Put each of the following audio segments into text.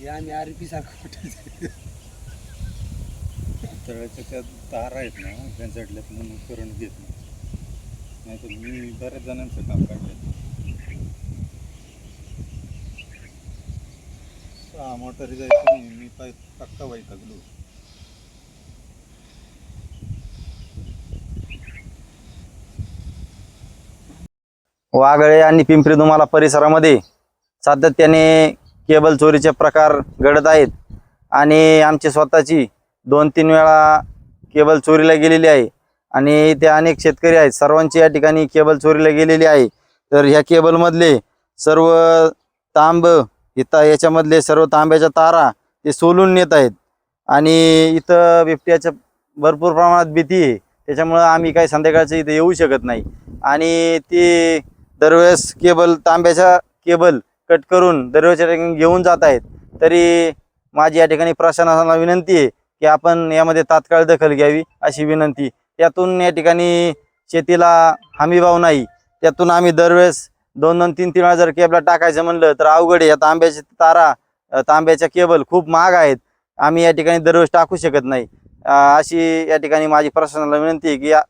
सारखं तळ्याच्या त्या तार आहेत ना त्यांच्यातल्यात म्हणून करंट घेत नाही. नाही तर मी बऱ्याच जणांचं काम काढलं मोटारी जायचं नाही मी पाय पक्का वागळे आणि पिंपरी दुमाला परिसरामध्ये सातत्याने केबल चोरीचे प्रकार घडत आहेत. आणि आमची स्वतःची दोन तीन वेळा केबल चोरीला गेलेली आहे. आणि ते अनेक शेतकरी आहेत. सर्वांची या ठिकाणी केबल चोरीला गेलेली आहे. तर ह्या केबलमधले सर्व तांब इथं याच्यामधले सर्व तांब्याच्या तारा ते सोलून नेत आहेत. आणि इथं बिबट्याच्या भरपूर प्रमाणात भीती आहे. त्याच्यामुळं आम्ही काही संध्याकाळचं इथं येऊ शकत नाही. आणि ते दरवेळेस केबल तांब्याच्या केबल कट करून दररोजच्या ठिकाणी घेऊन जात आहेत. तरी माझी या ठिकाणी प्रशासनाला विनंती आहे की आपण यामध्ये तात्काळ दखल घ्यावी अशी विनंती. त्यातून या ठिकाणी शेतीला हमीभाव नाही. त्यातून आम्ही दरवेळेस दोन दोन तीन तीन वेळा जर केबला टाकायचं म्हणलं तर अवघड आहे. या तांब्याच्या तारा तांब्याच्या केबल खूप महाग आहेत. आम्ही या ठिकाणी दरवेळेस टाकू शकत नाही. अशी या ठिकाणी माझी प्रशासनाला विनंती आहे की या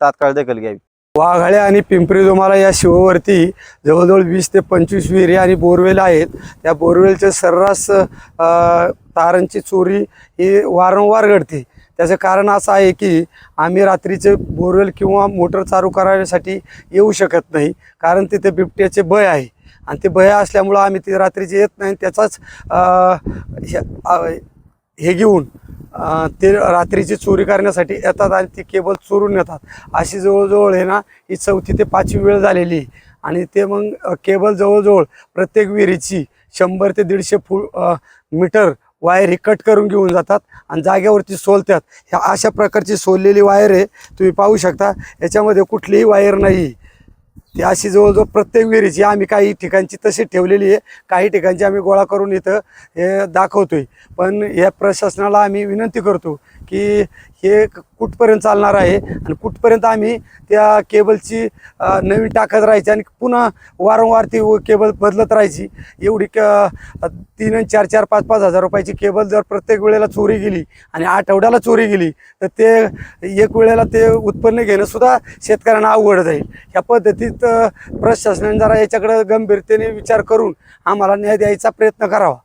तात्काळ दखल घ्यावी. वाघाळे आणि पिंपरी दुमाला या शिवावरती जवळजवळ वीस ते पंचवीस विहिरी आणि बोरवेल आहेत. त्या बोरवेलच्या सर्रास तारांची चोरी ही वारंवार घडते. त्याचं कारण असं आहे की आम्ही रात्रीचे बोरवेल किंवा मोटर चालू करायसाठी येऊ शकत नाही कारण तिथे बिबट्याचे भय आहे. आणि ते भय असल्यामुळं आम्ही ते रात्रीचे येत नाही त्याचाच हे- हे घेऊन ते रात्रीची चोरी करण्यासाठी येतात आणि ती केबल चोरून येतात अशी जवळजवळ आहे ना ही चौथी ते पाचवी वेळ झालेली आहे. आणि ते मग केबल जवळजवळ प्रत्येक विहिरीची शंभर ते दीडशे फु मीटर वायर ही कट करून घेऊन जातात आणि जागेवरती सोलतात. ह्या अशा प्रकारची सोललेली वायर आहे तुम्ही पाहू शकता. याच्यामध्ये कुठलीही वायर नाही. ती अशी जवळजवळ प्रत्येक विहिरीची आम्ही काही ठिकाणची तशी ठेवलेली आहे. काही ठिकाणची आम्ही गोळा करून इथं हे दाखवतोय. पण या प्रशासनाला आम्ही विनंती करतो की हे कुठपर्यंत चालणार आहे? आणि कुठपर्यंत आम्ही त्या केबलची नवीन टाकत राहायची आणि पुन्हा वारंवार ती केबल बदलत राहायची? एवढी क तीन आणि चार चार पाच पाच हजार रुपयाची केबल जर प्रत्येक वेळेला चोरी गेली आणि आठवड्याला चोरी गेली तर ते एक वेळेला ते उत्पन्न घेणंसुद्धा शेतकऱ्यांना अवघड जाईल. ह्या पद्धतीत प्रशासनाने जरा याच्याकडं गंभीरतेने विचार करून आम्हाला न्याय द्यायचा प्रयत्न करावा.